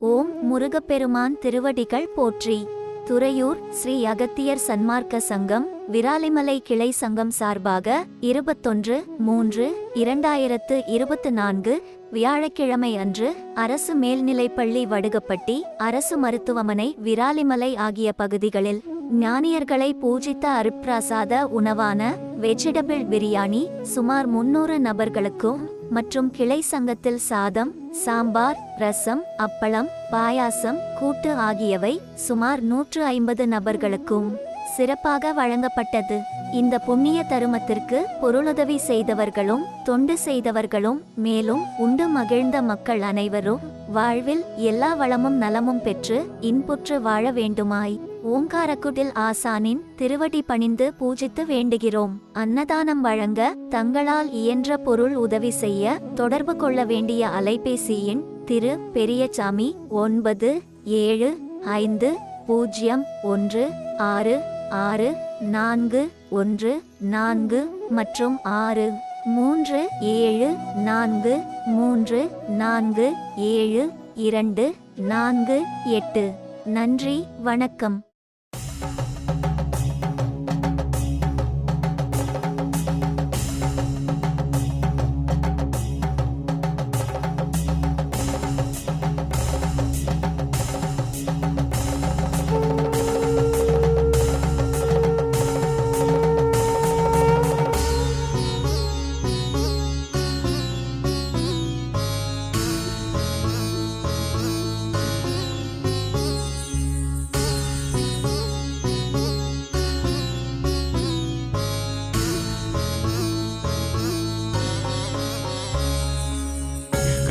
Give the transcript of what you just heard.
ஓம் முருகப்பெருமான் திருவடிகள் போற்றி. துறையூர் ஸ்ரீ அகத்தியர் சன்மார்க்க சங்கம் விராலிமலை கிளை சங்கம் சார்பாக இருபத்தொன்று மூன்று இரண்டாயிரத்து இருபத்து நான்கு வியாழக்கிழமை அன்று அரசு மேல்நிலைப்பள்ளி வடுகப்பட்டி அரசு மருத்துவமனை விராலிமலை ஆகிய பகுதிகளில் ஞானியர்களை பூஜித்த அருப்பிராசாத உணவான வெஜிடபிள் பிரியாணி சுமார் முன்னூறு நபர்களுக்கும் மற்றும் கிளை சங்கத்தில் சாதம் சாம்பார் ரசம் அப்பளம் பாயாசம் கூட்டு ஆகியவை சுமார் நூற்று ஐம்பது நபர்களுக்கும் சிறப்பாக வழங்கப்பட்டது. இந்த புண்ணிய தருமத்திற்கு பொருளுதவி செய்தவர்களும் தொண்டு செய்தவர்களும் மேலும் உண்டு மகிழ்ந்த மக்கள் அனைவரும் வாழ்வில் எல்லா வளமும் நலமும் பெற்று இன்புற்று வாழ வேண்டுமாய். ஓங்காரக்குடில் ஆசானின் திருவடி பணிந்து பூஜித்து வேண்டுகிறோம். அன்னதானம் வழங்க தங்களால் இயன்ற பொருள் உதவி செய்ய தொடர்பு கொள்ள வேண்டிய அலைபேசி எண் திரு பெரியசாமி ஒன்பது ஏழு ஐந்து பூஜ்ஜியம் ஒன்று ஆறு ஆறு நான்கு ஒன்று நான்கு மற்றும் ஆறு மூன்று ஏழு நான்கு மூன்று நான்கு ஏழு இரண்டு நான்கு எட்டு. நன்றி வணக்கம்.